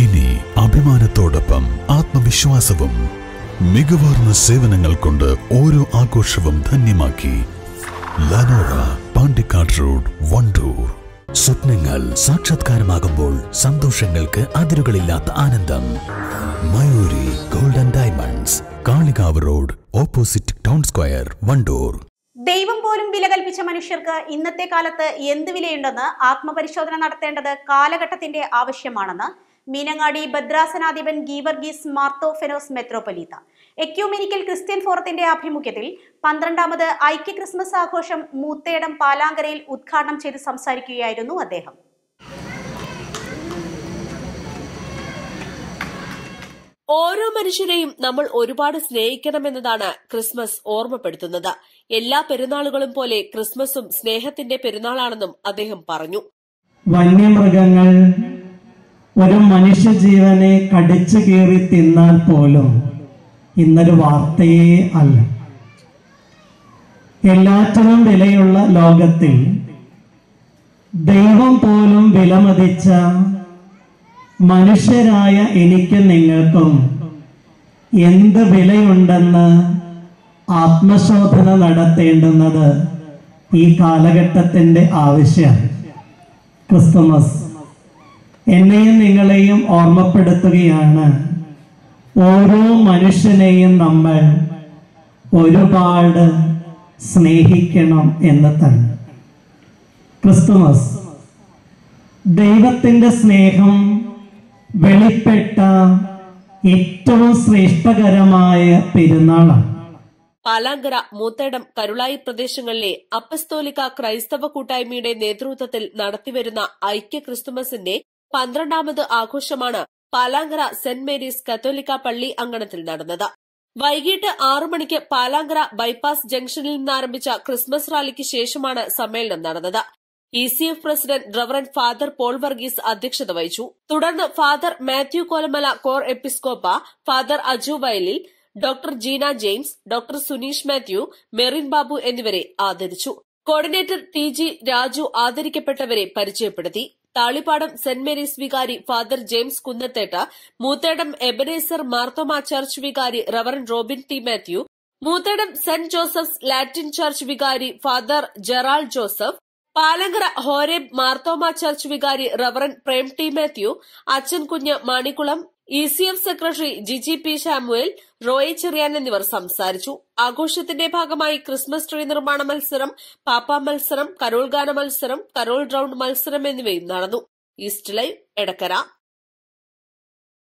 ഇനി അഭിമാനത്തോടൊപ്പം ആത്മവിശ്വാസവും മികവാർന്ന സേവനങ്ങൾ കൊണ്ട് ഓരോ ആഘോഷവും ധന്യമാക്കി ലനോറ പാണ്ടിക്കാട് റോഡ് വണ്ടൂർ. സ്വപ്നങ്ങൾ സാക്ഷാത്കാരമാകുമ്പോൾ സന്തോഷങ്ങൾക്ക് അതിരുകളില്ലാത്ത ആനന്ദം. Mayuri golden diamonds Kalikavu road opposite town square Wandoor. ദൈവം പോലും വില കൽപ്പിച്ച മനുഷ്യർക്ക് ഇന്നത്തെ കാലത്ത് എന്ത് വിലയുണ്ടെന്ന് ആത്മപരിശോധന നടത്തേണ്ടത് കാലഘട്ടത്തിന്റെ ആവശ്യമാണെന്ന് മീനങ്ങാടി ഭദ്രാസനാധിപൻ ഗീവർഗീസ് മാർത്തോഫെനോസ് മെത്രോപൊലീത്ത. എക്യൂമെനിക്കൽ ക്രിസ്ത്യൻ ഫോറത്തിന്റെ ആഭിമുഖ്യത്തിൽ പന്ത്രണ്ടാമത് ഐക്യ ക്രിസ്മസ് ആഘോഷം മൂത്തേടം പാലാങ്കരയിൽ ഉദ്ഘാടനം ചെയ്ത് സംസാരിക്കുകയായിരുന്നു അദ്ദേഹം. ഓരോ മനുഷ്യരെയും നമ്മൾ ഒരുപാട് സ്നേഹിക്കണമെന്നതാണ് ക്രിസ്മസ് ഓർമ്മപ്പെടുത്തുന്നത്. എല്ലാ പെരുന്നാളുകളും പോലെ ക്രിസ്മസും സ്നേഹത്തിന്റെ പെരുന്നാളാണെന്നും അദ്ദേഹം പറഞ്ഞു. വന്യമൃഗങ്ങൾ ഒരു മനുഷ്യജീവനെ കടിച്ചു കീറി തിന്നാൽ പോലും ഇന്നൊരു വാർത്തയേ അല്ല. എല്ലാറ്റിനും വിലയുള്ള ലോകത്തിൽ ദൈവം പോലും വിലമതിച്ച മനുഷ്യരായ എനിക്ക് നിങ്ങൾക്കും എന്ത് വിലയുണ്ടെന്ന് ആത്മശോധന നടത്തേണ്ടുന്നത് ഈ കാലഘട്ടത്തിന്റെ ആവശ്യം. ക്രിസ്തുമസ്. എന്നെയും നിങ്ങളെയും ഓർമ്മപ്പെടുത്തുകയാണ്. ഓരോ മനുഷ്യനെയും നമ്മൾ ഒരുപാട് സ്നേഹിക്കണം എന്ന് തന്നെ. ക്രിസ്തുമസ് ദൈവത്തിന്റെ സ്നേഹം വെളിപ്പെട്ട ഏറ്റവും ശ്രേഷ്ഠകരമായ പെരുന്നാളാണ്. പാലാങ്കര മൂത്തേടം കരുളായി പ്രദേശങ്ങളിലെ അപ്പസ്തോലിക ക്രൈസ്തവ കൂട്ടായ്മയുടെ നേതൃത്വത്തിൽ നടത്തിവരുന്ന ഐക്യ ക്രിസ്തുമസിന്റെ പന്ത്രണ്ടാമത് ആഘോഷമാണ് പാലാങ്കര സെന്റ് മേരീസ് കത്തോലിക്ക പള്ളി അങ്കണത്തിൽ നടന്നത്. വൈകിട്ട് ആറു മണിക്ക് പാലാങ്കര ബൈപ്പാസ് ജംഗ്ഷനിൽ നിന്നാരംഭിച്ച ക്രിസ്മസ് റാലിക്ക് ശേഷമാണ് സമ്മേളനം നടന്നത്. E C F president reverend father Paul Varghese അധ്യക്ഷത വഹിച്ചു. തുടർന്ന് father Mathew Kolamala cor episcopa father Aju Vayalil doctor Jeena James doctor Suneesh Mathew Merin Babu എന്നിവരെ ആദരിച്ചു. കോർഡിനേറ്റർ ടി ജി രാജു ആദരിക്കപ്പെട്ടവരെ പരിചയപ്പെടുത്തി. താളിപ്പാടം സെന്റ് മേരീസ് വികാരി father James Kunnathetta Moothedam Ebenezer Marthoma church വികാരി reverend Robin T Mathew Moothedam saint Joseph's Latin church വികാരി father Gerald Joseph Palankara Horeb Marthoma church വികാരി reverend Prem T Mathew അച്ഛൻ Kunju Manikkulam E C F secretary Jiji P Shamuel Roy Cherian എന്നിവർ സംസാരിച്ചു. ആഘോഷത്തിന്റെ ഭാഗമായി Christmas tree നിർമ്മാണ മത്സരം പാപ്പ മത്സരം കരോൾ ഗാന മത്സരം കരോൾ റൌണ്ട് മത്സരം എന്നിവയും നടന്നു. East live Edakkara.